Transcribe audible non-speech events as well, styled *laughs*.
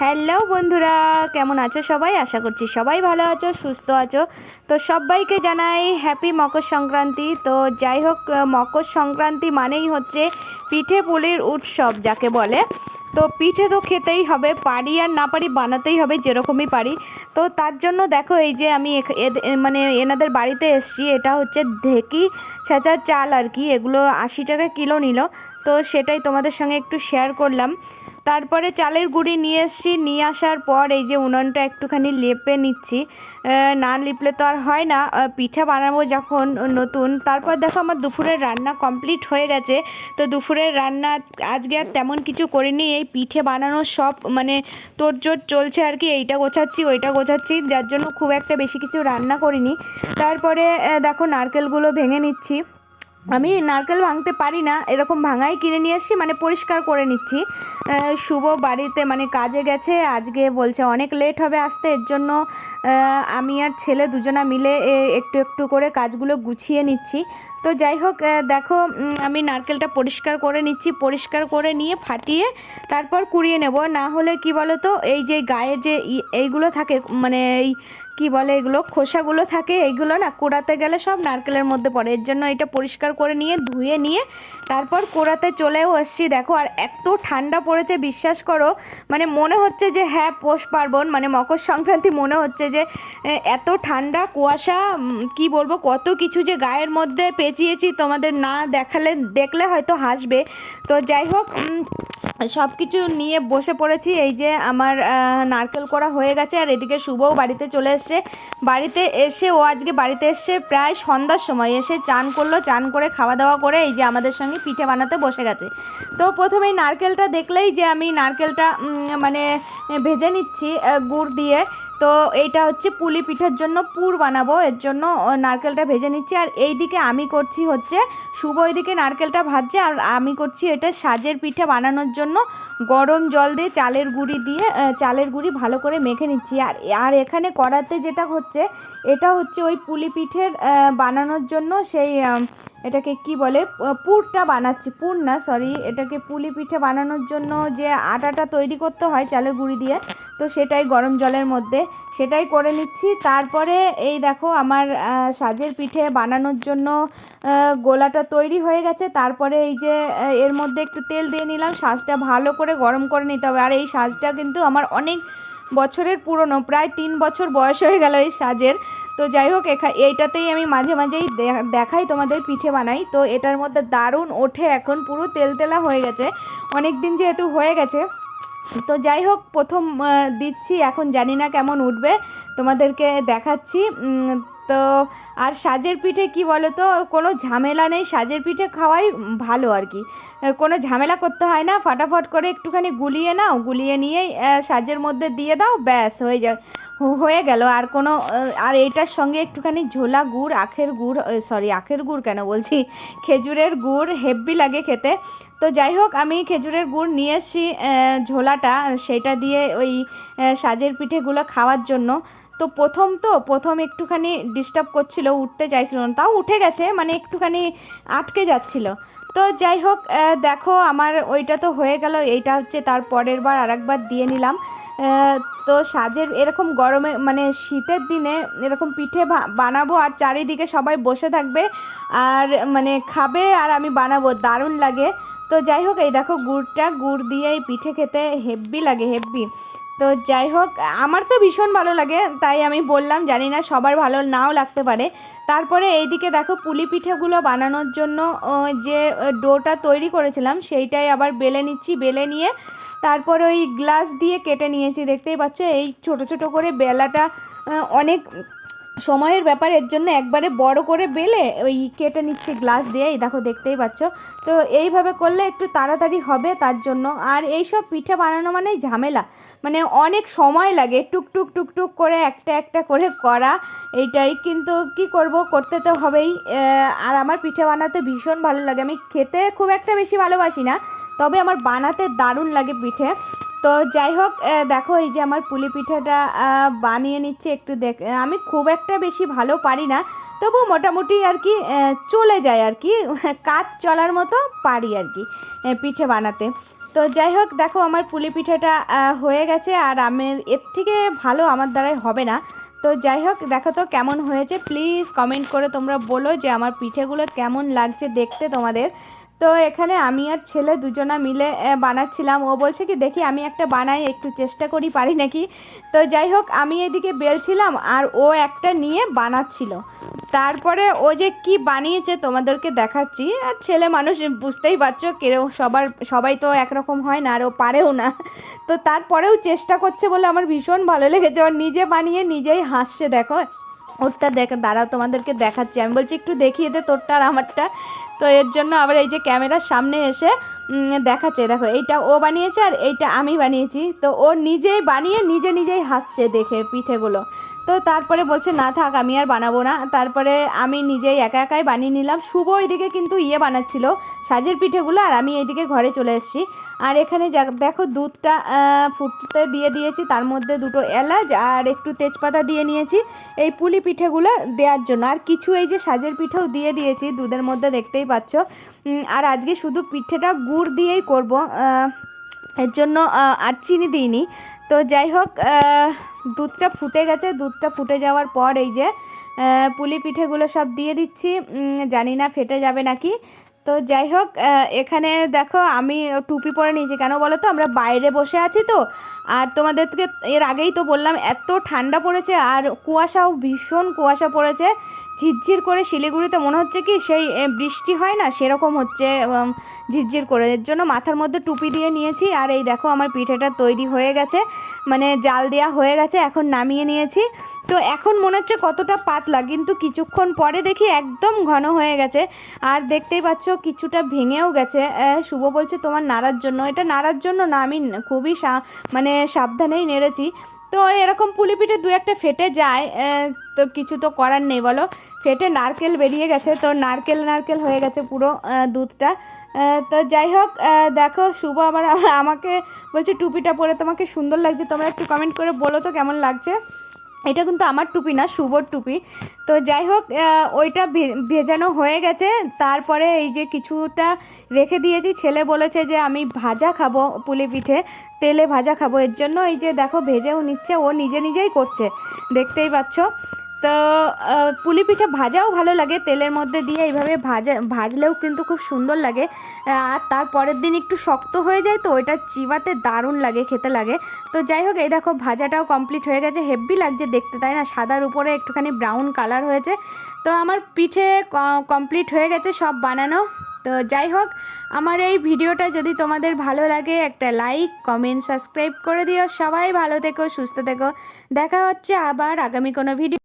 Hello বন্ধুরা, কেমন আছো সবাই? আশা করছি সবাই ভালো আছো, সুস্থ আছো। তো সবাইকে জানাই হ্যাপি মকর সংক্রান্তি। তো যাই হোক মকর সংক্রান্তি মানেই হচ্ছে পিঠে পুলির উৎসব, যাকে বলে। তো পিঠে তো খেতেই হবে, পারি আর না পারি বানাতেই হবে যেরকমই পারি। তো তার জন্য দেখো এই যে আমি মানে এনাদের বাড়িতে এসছি, এটা হচ্ছে ঢেকি ছেঁচার চাল আর কি, এগুলো আশি টাকা কিলো নিল। তো সেটাই তোমাদের সঙ্গে একটু শেয়ার করলাম। তারপরে চালের গুঁড়ি নিয়ে এসেছি। নিয়ে আসার পর এই যে উনুনটা একটুখানি লেপে নিচ্ছি। না লিপলে তো আর হয় না। পিঠা বানাবো যখন নতুন। তারপর দেখো আমার দুপুরের রান্না কমপ্লিট হয়ে গেছে। তো দুপুরের রান্না আজকে আর তেমন কিছু করিনি। এই পিঠে বানানো সব মানে তোড়জোড় চলছে আর কি। এইটা গোছাচ্ছি, ওইটা গোছাচ্ছি। যার জন্য খুব একটা বেশি কিছু রান্না করিনি। তারপরে দেখো নারকেলগুলো ভেঙে নিচ্ছি। আমি নারকেল ভাঙতে পারি না, এরকম ভাঙাই কিনে নিয়ে আসছি মানে পরিষ্কার করে নিচ্ছি। শুভ বাড়িতে মানে কাজে গেছে, আজকে বলছে অনেক লেট হবে আসতে, এর জন্য আমি আর ছেলে দুজনা মিলে একটু একটু করে কাজগুলো গুছিয়ে নিচ্ছি। তো যাই হোক দেখো আমি নারকেলটা পরিষ্কার করে নিচ্ছি, পরিষ্কার করে নিয়ে ফাটিয়ে তারপর কুড়িয়ে নেব। না হলে কি বলো তো এই যে গায়ে যে এইগুলো থাকে মানে এই কি বলে এগুলো, খোসাগুলো থাকে, এইগুলো না কোড়াতে গেলে সব নারকেলের মধ্যে পড়ে। এর জন্য এটা পরিষ্কার করে নিয়ে, ধুয়ে নিয়ে তারপর কোড়াতে চলেও এসছি দেখো, আর এত ঠান্ডা পড়েছে, বিশ্বাস করো মানে মনে হচ্ছে যে হ্যাঁ পৌষ পার্বণ মানে মকর সংক্রান্তি মনে হচ্ছে যে এত ঠান্ডা, কুয়াশা কি বলব, কত কিছু যে গায়ের মধ্যে পেঁচিয়েছি তোমাদের না দেখালে, দেখলে হয়তো হাসবে। তো যাই হোক সব কিছু নিয়ে বসে পড়েছি। এই যে আমার নারকেল করা হয়ে গেছে, আর এদিকে শুভও বাড়িতে চলে এসছে। বাড়িতে এসে, ও আজকে বাড়িতে এসে প্রায় সন্ধ্যার সময় এসে চান করল, চান করে খাওয়া দাওয়া করে এই যে আমাদের সঙ্গে পিঠে বানাতে বসে গেছে। তো প্রথমেই নারকেলটা দেখলেই যে আমি নারকেলটা মানে ভেজে নিচ্ছি গুড় দিয়ে। তো এইটা হচ্ছে পুলি পিঠার জন্য পুর বানাবো, এর জন্য নারকেলটা ভেজে নিচ্ছি। আর এই দিকে আমি করছি হচ্ছে শুভ ওইদিকে নারকেলটা ভাজছে, আর আমি করছি এটা সাজের পিঠে বানানোর জন্য গরম জল দিয়ে চালের গুঁড়ি দিয়ে চালের গুঁড়ি ভালো করে মেখে নিচ্ছি। আর আর এখানে কড়াতে যেটা হচ্ছে, এটা হচ্ছে ওই পুলি পিঠের বানানোর জন্য সেই এটাকে কি বলে পুরটা বানাচ্ছি। পুর না সরি এটাকে পুলি পিঠে বানানোর জন্য যে আটাটা তৈরি করতে হয় চালের গুঁড়ি দিয়ে, তো সেটাই গরম জলের মধ্যে, সেটাই করে নিচ্ছি। তারপরে এই দেখো আমার সাজের পিঠে বানানোর জন্য গোলাটা তৈরি হয়ে গেছে। তারপরে এই যে এর মধ্যে একটু তেল দিয়ে নিলাম। সাজটা ভালো করে গরম করে নিতে হবে। আর এই সাজটা কিন্তু আমার অনেক বছরের পুরনো, প্রায় তিন বছর বয়স হয়ে গেল এই সাজের। তো যাই হোক, এখা, এইটাতেই আমি মাঝে মাঝেই দেখাই তোমাদের, পিঠে বানাই। তো এটার মধ্যে দারুণ ওঠে এখন, পুরো তেলতেলা হয়ে গেছে। অনেক দিন যেহেতু হয়ে গেছে তো যাই হোক, প্রথম দিচ্ছি। এখন জানি না কেমন উঠবে। তোমাদেরকে দেখাচ্ছি। তো আর সাজের পিঠে কি বলো তো কোনো ঝামেলা নেই। সাজের পিঠে খাওয়াই ভালো আর কি। কোনো ঝামেলা করতে হয় না। ফটাফট করে একটুখানি গুলিয়ে নাও। গুলিয়ে নিয়েই সাজের মধ্যে দিয়ে দাও। ব্যাস, হয়ে যায়। হয়ে গেল। আর কোনো আর এটার সঙ্গে একটুখানি ঝোলা গুড়, আখের গুড় সরি আখের গুড় কেন বলছি? খেজুরের গুড়, হেব্বি লাগে খেতে। তো যাই হোক, আমি খেজুরের গুড় নিয়ে এসেছি ঝোলাটা সেটা দিয়ে ওই সাজের পিঠেগুলো খাওয়ার জন্য। তো প্রথম তো, প্রথম একটুখানি ডিস্টার্ব করছিল, উঠতে চাইছিল না। তাও উঠে গেছে মানে একটুখানি আটকে যাচ্ছিল। তো যাই হোক দেখো আমার ওইটা তো হয়ে গেল, এইটা হচ্ছে তার পরের বার আরেকবার দিয়ে নিলাম। তো সাজের এরকম গরমে মানে শীতের দিনে এরকম পিঠে বানাবো আর চারিদিকে সবাই বসে থাকবে আর মানে খাবে আর আমি বানাবো, দারুণ লাগে। তো যাই হোক, এই দেখো গুড়টা, গুড় দিয়ে এই পিঠে খেতে হেব্বি লাগে, হেব্বি। তো যাই হোক, আমার তো ভীষণ ভালো লাগে, তাই আমি বললাম জানি না সবার ভালো নাও লাগতে পারে। তারপরে এইদিকে দেখো পুলি পিঠেগুলো বানানোর জন্য যে ডোটা তৈরি করেছিলাম সেইটাই আবার বেলে নিচ্ছি, বেলে নিয়ে তারপরে ওই গ্লাস দিয়ে কেটে নিয়েছি, দেখতেই পাচ্ছ? এই ছোট ছোট করে বেলাটা অনেক সময়ের ব্যাপার, এর জন্য একবারে বড় করে বেলে ওই কেটে নিচ্ছে গ্লাস দিয়ে এই দেখো দেখতেই পাচ্ছ। তো এইভাবে করলে একটু তাড়াতাড়ি হবে তার জন্য। আর এই সব পিঠে বানানো মানেই ঝামেলা। মানে অনেক সময় লাগে টুক টুক টুক টুক করে একটা একটা করে করা, এইটাই। কিন্তু কি করব, করতে তো হবেই। আর আমার পিঠে বানাতে ভীষণ ভালো লাগে। আমি খেতে খুব একটা বেশি ভালোবাসি না, তবে আমার বানাতে দারুণ লাগে পিঠে। তো যাই হোক দেখো এই যে আমার পুলি পিঠাটা বানিয়ে নিচ্ছে একটু দেখ, আমি খুব একটা বেশি ভালো পারি না, তবু মোটামুটি আর কি চলে যায় আর কি, *laughs* কাজ চলার মতো পারি আর কি পিঠে বানাতে। তো যাই হোক, দেখো আমার পুলি পিঠাটা হয়ে গেছে, আর আমের, এর থেকে ভালো আমার দ্বারাই হবে না। তো যাই হোক, দেখো তো কেমন হয়েছে প্লিজ কমেন্ট করে তোমরা বলো যে আমার পিঠেগুলো কেমন লাগছে দেখতে তোমাদের। তো এখানে আমি আর ছেলে দুজনা মিলে বানাচ্ছিলাম। ও বলছে কি, দেখি, আমি একটা বানাই, একটু চেষ্টা করি, পারি নাকি? তো যাই হোক, আমি এদিকে বেলছিলাম আর ও একটা নিয়ে বানাচ্ছিল। তারপরে ও যে কি বানিয়েছে তোমাদেরকে দেখাচ্ছি, আর ছেলে মানুষ বুঝতেই পারছ, কেউ সবার, সবাই তো একরকম হয় না, আর ও পারেও না। তো তারপরেও চেষ্টা করছে বলে আমার ভীষণ ভালো লেগেছে। ও নিজে বানিয়ে নিজেই হাসছে, দেখো। ওরটা দেখ, দাঁড়াও তোমাদেরকে দেখাচ্ছি। আমি বলছি, একটু দেখিয়ে দে তোরটা আর আমারটা। তো এর জন্য আবার এই যে ক্যামেরার সামনে এসে দেখাচ্ছে, দেখো, এইটা ও বানিয়েছে আর এইটা আমি বানিয়েছি। তো ও নিজেই বানিয়ে নিজে নিজেই হাসছে দেখে পিঠেগুলো। তো তারপরে বলছে, না থাক, আমি আর বানাবো না। তারপরে আমি নিজেই একা একাই বানিয়ে নিলাম। শুভ ওইদিকে কিন্তু ইয়ে বানাচ্ছিল, সাজের পিঠেগুলো, আর আমি এইদিকে ঘরে চলে এসেছি। আর এখানে দেখো দুধটা ফুটতে দিয়ে দিয়েছি, তার মধ্যে দুটো এলাচ আর একটু তেজপাতা দিয়ে নিয়েছি এই পুলি পিঠেগুলো দেওয়ার জন্য। আর কিছু এই যে সাজের পিঠেও দিয়ে দিয়েছি, দুধের মধ্যে দেখতেই পাচ্ছ। আর আজকে শুধু পিঠেটা গুড় দিয়েই করব এর জন্য আর চিনি দিইনি। তো যাই হোক দুধটা ফুটে গেছে, দুধটা ফুটে যাওয়ার পর এই যে পুলি পিঠেগুলো সব দিয়ে দিচ্ছি। জানি না ফেটে যাবে নাকি। তো যাই হোক এখানে দেখো আমি টুপি পরে নিয়েছি। কেন বলো তো? আমরা বাইরে বসে আছি তো। আর তোমাদেরকে এর আগেই তো বললাম, এত ঠান্ডা পড়েছে আর কুয়াশাও ভীষণ কুয়াশা পড়েছে। ঝিরঝির করে শিলিগুড়িতে মনে হচ্ছে কি সেই বৃষ্টি হয় না? সেরকম হচ্ছে ঝিরঝির করে। এর জন্য মাথার মধ্যে টুপি দিয়ে নিয়েছি। আর এই দেখো আমার পিঠেটা তৈরি হয়ে গেছে। মানে জাল দেওয়া হয়ে গেছে, এখন নামিয়ে নিয়েছি। তো এখন মনে হচ্ছে কতটা পাতলা, কিন্তু কিছুক্ষণ পরে দেখি একদম ঘন হয়ে গেছে। আর দেখতেই পাচ্ছ কিছুটা ভেঙেও গেছে। শুভ বলছে তোমার নাড়ার জন্য। এটা নাড়ার জন্য না, আমি খুবই মানে সাবধানেই নেড়েছি। তো এরকম পুলি পিঠে দু একটা ফেটে যায়। তো কিছু তো করার নেই বলো। ফেটে নারকেল বেরিয়ে গেছে, তো নারকেল নারকেল হয়ে গেছে পুরো দুধটা। তো যাই হোক দেখো শুভ আবার আমাকে বলছে টুপিটা পরে তোমাকে সুন্দর লাগছে। তোমরা একটু কমেন্ট করে বলো তো কেমন লাগছে। এটা কিন্তু আমার টুপি না শুভর টুপি। তো যাই হোক ওইটা ভেজানো হয়ে গেছে। তারপরে এই যে কিছুটা রেখে দিয়েছি, ছেলে বলেছে যে আমি ভাজা খাব পুলি পিঠে, তেলে ভাজা খাব। এর জন্য এই যে দেখো, ভেজেও নিচ্ছে, ও নিজে নিজেই করছে। দেখতেই পাচ্ছ? তো পুলি পিঠা ভাজাও ভালো লাগে। তেলের মধ্যে দিয়ে এইভাবে ভাজা, ভাজলেও কিন্তু খুব সুন্দর লাগে। আর তার পরের দিন একটু শক্ত হয়ে যায় তো, ওইটা চিবাতে দারুণ লাগে, খেতে লাগে। তো যাই হোক, এই দেখো ভাজাটাও কমপ্লিট হয়ে গেছে। হেভি লাগছে দেখতে, তাই না? সাদার উপরে একটুখানি ব্রাউন কালার হয়েছে। তো আমার পিঠে কমপ্লিট হয়ে গেছে সব বানানো। তো যাই হোক, আমার এই ভিডিওটা যদি তোমাদের ভালো লাগে, একটা লাইক, কমেন্ট, সাবস্ক্রাইব করে দিও। সবাই ভালো থেকো, সুস্থ থেকো। দেখা হচ্ছে আবার আগামী কোনো ভিডিও